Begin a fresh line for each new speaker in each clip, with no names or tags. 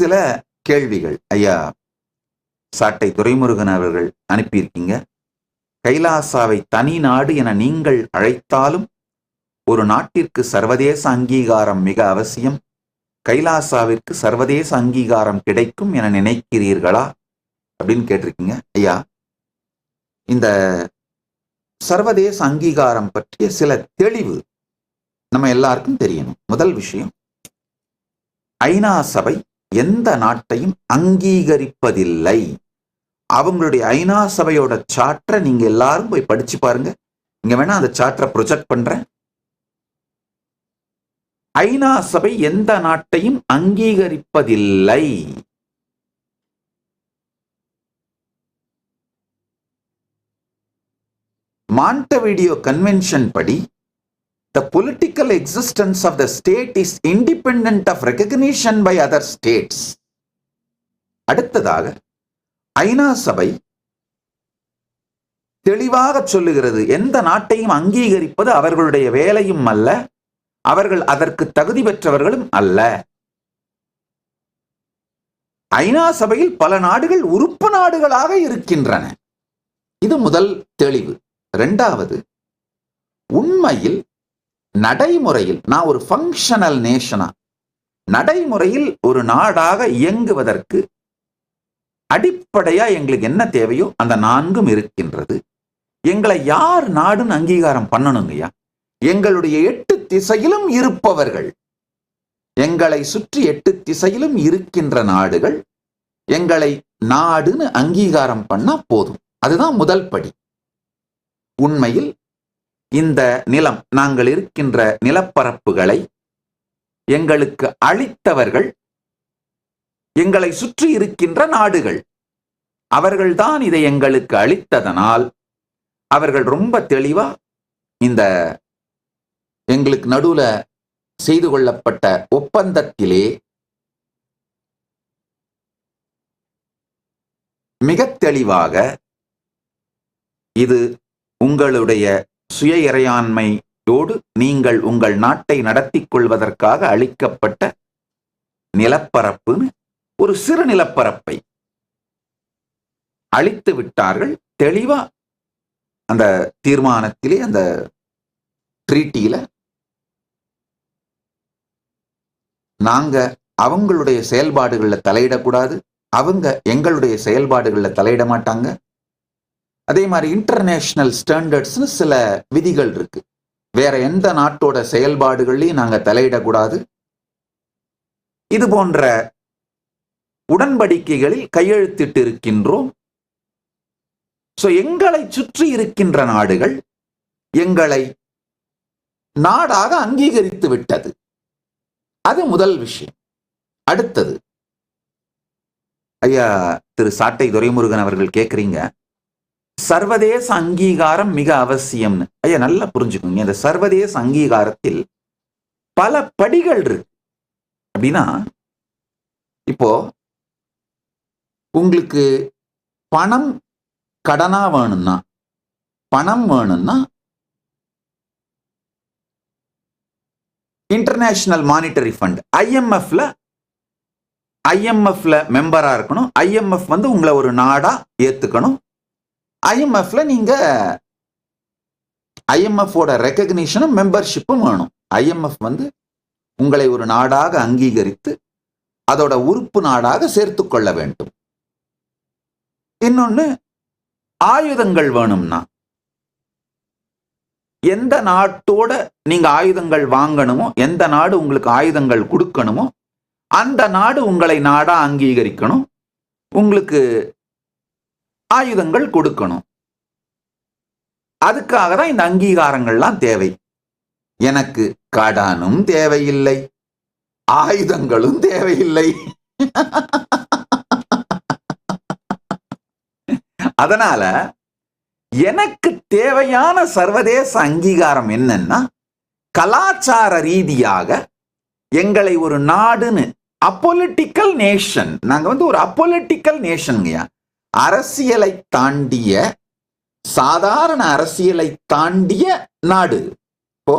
சில கேள்விகள். ஐயா சாட்டை துரைமுருகன் அவர்கள் அனுப்பியிருக்கீங்க. கைலாசாவை தனி நாடு என நீங்கள் அழைத்தாலும் ஒரு நாட்டிற்கு சர்வதேச அங்கீகாரம் மிக அவசியம். கைலாசாவிற்கு சர்வதேச அங்கீகாரம் கிடைக்கும் என நினைக்கிறீர்களா? அப்படின்னு கேட்டிருக்கீங்க. ஐயா இந்த சர்வதேச அங்கீகாரம் பற்றிய சில தெளிவு நம்ம எல்லாருக்கும் தெரியணும். முதல் விஷயம் ஐநா சபை எந்த நாட்டையும் அங்கீகரிப்பதில்லை. அவங்களுடைய ஐநா சபையோட சாற்றை நீங்க எல்லாரும் போய் படிச்சு பாருங்க. இங்க வேணா அந்த சாற்றை ப்ரொஜெக்ட் பண்றேன். ஐநா சபை எந்த நாட்டையும் அங்கீகரிப்பதில்லை. மாண்டவிடியோ கன்வென்ஷன் படி the political existence of the state is independent of recognition by other states. அடுத்ததாக ஐநா சபை தெளிவாக சொல்லுகிறது எந்த நாட்டையும் அங்கீகரிப்பது அவர்களுடைய வேலையும் அல்ல அவர்கள் அதற்கு தகுதி பெற்றவர்களும் அல்ல. ஐநா சபையில் பல நாடுகள் உறுப்பு நாடுகளாக இருக்கின்றன. இது முதல் தெளிவு. இரண்டாவது உண்மையில் நடைமுறையில் நான் ஒரு ஃபங்க்ஷனல் நேஷனா நடைமுறையில் ஒரு நாடாக இயங்குவதற்கு அடிப்படையா எங்களுக்கு என்ன தேவையோ அந்த நான்கும் இருக்கின்றது. எங்களை யார் நாடுன்னு அங்கீகாரம் பண்ணணுங்கய்யா எங்களுடைய எட்டு திசையிலும் இருப்பவர்கள். எங்களை சுற்றி எட்டு திசையிலும் இருக்கின்ற நாடுகள். எங்களை நாடுன்னு அங்கீகாரம் பண்ணா போதும். அதுதான் முதல் படி. உண்மையில் இந்த நிலம் நாங்கள் இருக்கின்ற நிலப்பரப்புகளை எங்களுக்கு அளித்தவர்கள் எங்களை சுற்றி இருக்கின்ற நாடுகள். அவர்கள்தான் இதை எங்களுக்கு அளித்ததனால் அவர்கள் ரொம்ப தெளிவா இந்த எங்களுக்கு நடுவுல செய்து கொள்ளப்பட்ட ஒப்பந்தத்திலே மிக தெளிவாக இது உங்களுடைய சுய இறையாண்மையோடு நீங்கள் உங்கள் நாட்டை நடத்தி கொள்வதற்காக அளிக்கப்பட்ட நிலப்பரப்புன்னு ஒரு சிறு நிலப்பரப்பை அழித்து விட்டார்கள். தெளிவா அந்த தீர்மானத்திலே அந்த ட்ரீட்டியில நாங்க அவங்களுடைய செயல்பாடுகளில் தலையிடக்கூடாது. அவங்க எங்களுடைய செயல்பாடுகளில் தலையிட மாட்டாங்க. அதே மாதிரி இன்டர்நேஷ்னல் ஸ்டாண்டர்ட்ஸ்னு சில விதிகள் இருக்கு. வேற எந்த நாட்டோட செயல்பாடுகள்லையும் நாங்க தலையிடக்கூடாது. இது போன்ற உடன்படிக்கைகளில் கையெழுத்திட்டு இருக்கின்றோம். ஸோ எங்களை சுற்றி இருக்கின்ற நாடுகள் எங்களை நாடாக அங்கீகரித்து விட்டது. அது முதல் விஷயம். அடுத்தது. ஐயா திரு சாட்டை துரைமுருகன் அவர்கள் கேட்குறீங்க சர்வதேச அங்கீகாரம் மிக அவசியம்னு. ஐயா நல்லா புரிஞ்சுக்கோங்க. இந்த சர்வதேச அங்கீகாரத்தில் பல படிகள் இருக்கு. அப்படின்னா இப்போ உங்களுக்கு பணம் கடனா வேணும்னா பணம் வேணும்னா இன்டர்நேஷனல் மானிட்டரி ஃபண்ட் ஐஎம்எஃப்ல ஐஎம்எஃப்ல மெம்பரா இருக்கணும். ஐஎம்எஃப் வந்து உங்களை ஒரு நாடா ஏத்துக்கணும். ஐஎம்எஃப்ல நீங்க ஐஎம்எஃபோட ரெக்கக்னிஷனும் மெம்பர்ஷிப்பும் வேணும். ஐஎம்எஃப் வந்து உங்களை ஒரு நாடாக அங்கீகரித்து அதோட உறுப்பு நாடாக சேர்த்து கொள்ள வேண்டும். இன்னொன்று ஆயுதங்கள் வேணும்னா எந்த நாட்டோட நீங்க ஆயுதங்கள் வாங்கணுமோ எந்த நாடு உங்களுக்கு ஆயுதங்கள் கொடுக்கணுமோ அந்த நாடு உங்களை நாடா அங்கீகரிக்கணும். உங்களுக்கு ஆயுதங்கள் கொடுக்கணும். அதுக்காக தான் இந்த அங்கீகாரங்கள்லாம் தேவை. எனக்கு கடனும் தேவையில்லை. ஆயுதங்களும் தேவையில்லை. அதனால எனக்கு தேவையான சர்வதேச அங்கீகாரம் என்னன்னா கலாச்சார ரீதியாக எங்களை ஒரு நாடுன்னு அப்பொலிட்டிக்கல் நேஷன் நாங்க வந்து ஒரு அப்பொலிட்டிக்கல் நேஷன்ங்கய்யா அரசியலை தாண்டிய சாதாரண அரசியலை தாண்டிய நாடு. ஓ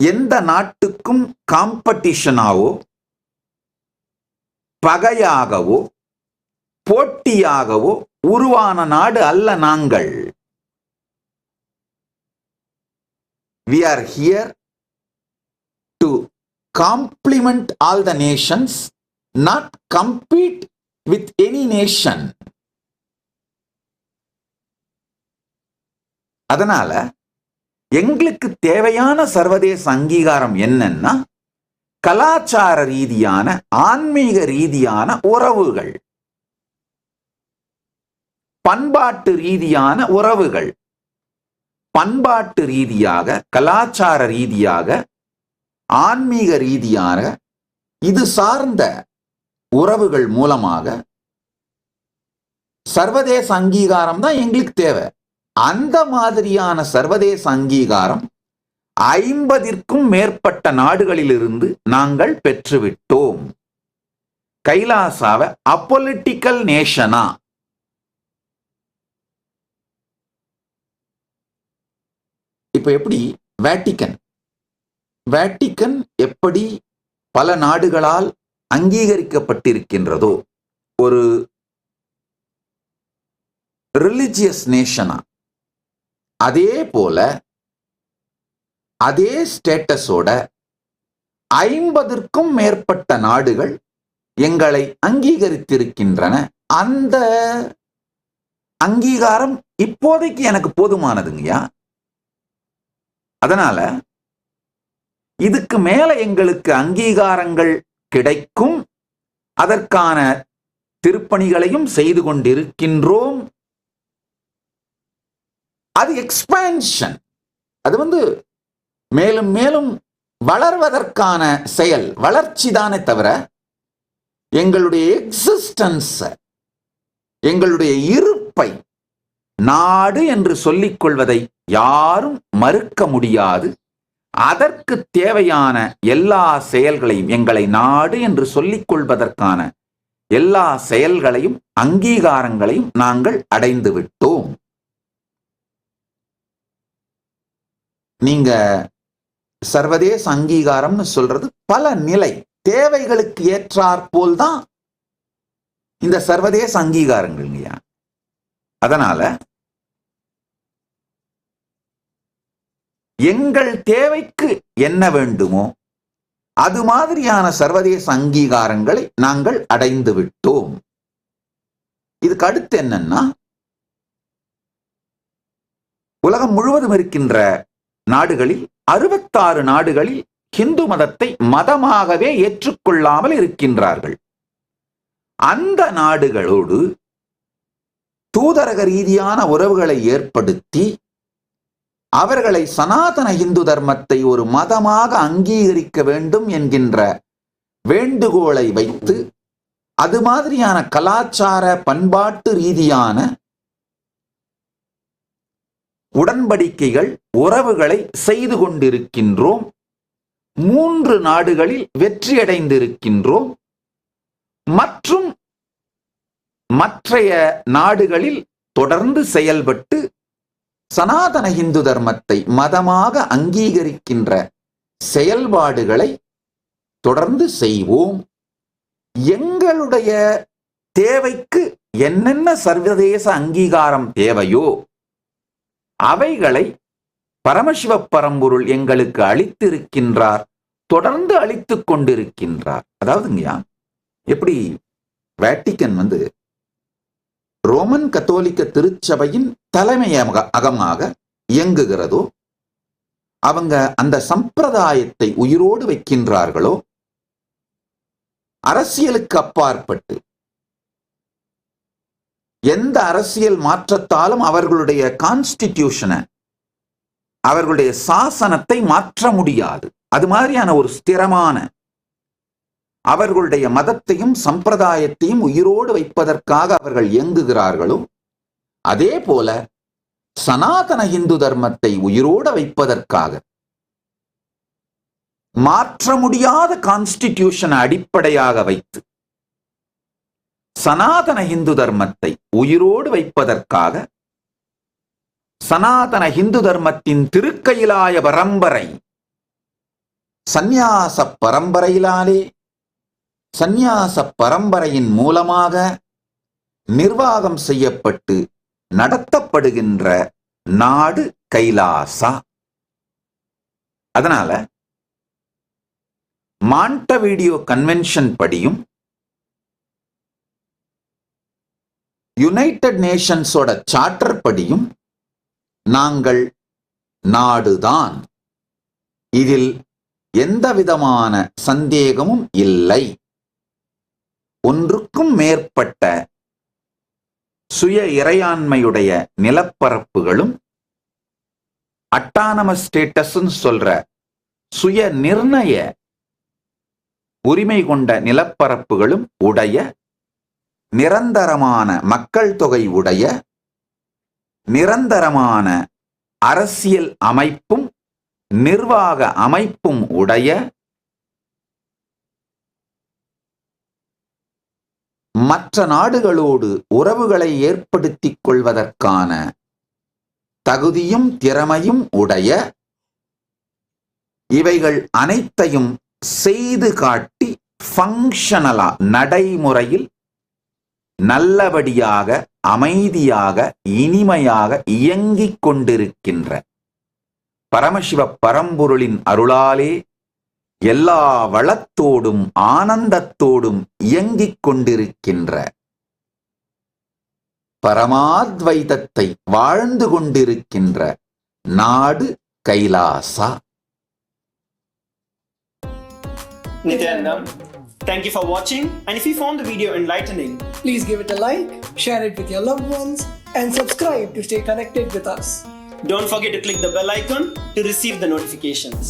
எந்த நாட்டுக்கும் காம்படிஷனாவோ பகையாகவோ போட்டியாகவோ உருவான நாடு அல்ல நாங்கள். We are here to complement all the nations not compete with any nation. அதனால எங்களுக்கு தேவையான சர்வதேச அங்கீகாரம் என்னன்னா கலாச்சார ரீதியான ஆன்மீக ரீதியான உறவுகள். பண்பாட்டு ரீதியான உறவுகள். பண்பாட்டு ரீதியாக கலாச்சார ரீதியாக ஆன்மீக ரீதியாக இது சார்ந்த உறவுகள் மூலமாக சர்வதேச அங்கீகாரம் தான் எங்களுக்கு தேவை. அந்த மாதிரியான சர்வதேச அங்கீகாரம் ஐம்பதிற்கும் மேற்பட்ட நாடுகளிலிருந்து நாங்கள் பெற்றுவிட்டோம். கைலாசாவை அப்பொலிட்டிக்கல் நேஷனா இப்ப எப்படி? வேட்டிக்கன் வேட்டிக்கன் எப்படி பல நாடுகளால் அங்கீகரிக்கப்பட்டிருக்கின்றதோ ஒரு ரிலிஜியஸ் நேஷனா அதே போல அதே ஸ்டேட்டஸோட ஐம்பதற்கும் மேற்பட்ட நாடுகள் எங்களை அங்கீகரித்திருக்கின்றன. அந்த அங்கீகாரம் இப்போதைக்கு எனக்கு போதுமானதுங்கய்யா? அதனால இதுக்கு மேல எங்களுக்கு அங்கீகாரங்கள் கிடைக்கும். அதற்கான திருப்பணிகளையும் செய்து கொண்டிருக்கின்றோம். அது எக்ஸ்பான்ஷன் அது வந்து மேலும் மேலும் வளர்வதற்கான செயல் வளர்ச்சி தானே தவிர எங்களுடைய எக்ஸிஸ்டன்ஸ் எங்களுடைய இருப்பை நாடு என்று சொல்லிக் கொள்வதை யாரும் மறுக்க முடியாது. அதற்கு தேவையான எல்லா செயல்களையும் எங்களை நாடு என்று சொல்லிக் கொள்வதற்கான எல்லா செயல்களையும் அங்கீகாரங்களையும் நாங்கள் அடைந்து விட்டோம். நீங்க சர்வதேச அங்கீகாரம்னு சொல்றது பல நிலை தேவைகளுக்கு ஏற்றாற்போல் தான் இந்த சர்வதேச அங்கீகாரங்கள் அதனால எங்கள் தேவைக்கு என்ன வேண்டுமோ அது மாதிரியான சர்வதேச அங்கீகாரங்களை நாங்கள் அடைந்து விட்டோம். இதுக்கு அடுத்து என்னன்னா உலகம் முழுவதும் இருக்கின்ற நாடுகளில் அறுபத்தாறு நாடுகளில் ஹிந்து மதத்தை மதமாகவே ஏற்றுக்கொள்ளாமல் இருக்கின்றார்கள். அந்த நாடுகளோடு தூதரக ரீதியான உறவுகளை ஏற்படுத்தி அவர்களை சனாதன இந்து தர்மத்தை ஒரு மதமாக அங்கீகரிக்க வேண்டும் என்கின்ற வேண்டுகோளை வைத்து அது மாதிரியான கலாச்சார பண்பாட்டு ரீதியான உடன்படிக்கைகள் உறவுகளை செய்து கொண்டிருக்கின்றோம். மூன்று நாடுகளில் வெற்றியடைந்திருக்கின்றோம். மற்றும் மற்றைய நாடுகளில் தொடர்ந்து செயல்பட்டு சனாதன இந்து தர்மத்தை மதமாக அங்கீகரிக்கின்ற செயல்பாடுகளை தொடர்ந்து செய்வோம். எங்களுடைய தேவைக்கு என்னென்ன சர்வதேச அங்கீகாரம் தேவையோ அவைகளை பரமசிவ பரம்பொருள் எங்களுக்கு அளித்திருக்கின்றார் தொடர்ந்து அளித்து கொண்டிருக்கின்றார். அதாவதுங்கய்யா எப்படி வேட்டிக்கன் வந்து ரோமன் கத்தோலிக்க திருச்சபையின் தலைமையக அகமாக இயங்குகிறதோ அவங்க அந்த சம்பிரதாயத்தை உயிரோடு வைக்கின்றார்களோ அரசியலுக்கு அப்பாற்பட்டு எந்த அரசியல் மாற்றத்தாலும் அவர்களுடைய கான்ஸ்டிடியூஷனை அவர்களுடைய சாசனத்தை மாற்ற முடியாது. அது மாதிரியான ஒரு ஸ்திரமான அவர்களுடைய மதத்தையும் சம்பிரதாயத்தையும் உயிரோடு வைப்பதற்காக அவர்கள் இயங்குகிறார்களோ அதே போல சனாதன இந்து தர்மத்தை உயிரோட வைப்பதற்காக மாற்ற முடியாத கான்ஸ்டிடியூஷன் அடிப்படையாக வைத்து சனாதன இந்து தர்மத்தை உயிரோடு வைப்பதற்காக சனாதன இந்து தர்மத்தின் திருக்கையிலாய பரம்பரை சந்நியாச பரம்பரையிலாலே சந்நியாச பரம்பரையின் மூலமாக நிர்வாகம் செய்யப்பட்டு நடத்தப்படுகின்ற நாடு கைலாசா. அதனால மாண்டவீடியோ கன்வென்ஷன் படியும் யுனைடெட் நேஷன்ஸோட சார்ட்டர் படியும் நாங்கள் நாடுதான். இதில் எந்த விதமான சந்தேகமும் இல்லை. ஒன்றுக்கும் மேற்பட்ட சுய இறையாண்மையுடைய நிலப்பரப்புகளும் அட்டானமஸ் ஸ்டேட்டஸ்ன்னு சொல்ற சுய நிர்ணய உரிமை கொண்ட நிலப்பரப்புகளும் உடைய நிரந்தரமான மக்கள் தொகை உடைய நிரந்தரமான அரசியல் அமைப்பும் நிர்வாக அமைப்பும் உடைய மற்ற நாடுகளோடு உறவுகளை ஏற்படுத்திக் கொள்வதற்கான தகுதியும் திறமையும் உடைய இவைகள் அனைத்தையும் செய்து காட்டி ஃபங்க்ஷனலா நடைமுறையில் நல்லபடியாக அமைதியாக இனிமையாக இயங்கிக் கொண்டிருக்கின்ற பரமசிவ பரம்பொருளின் அருளாலே எல்லா வளத்தோடும் ஆனந்தத்தோடும் இயங்கிக் கொண்டிருக்கின்ற பரமாத்வைதத்தை வாழ்ந்து கொண்டிருக்கின்ற நாடு Kailasa
Nityanandam, thank you for watching. And if you found the video enlightening,
Please give it a like, share it with your loved ones, and subscribe to stay connected with us.
don't forget to click the bell icon to receive the notifications.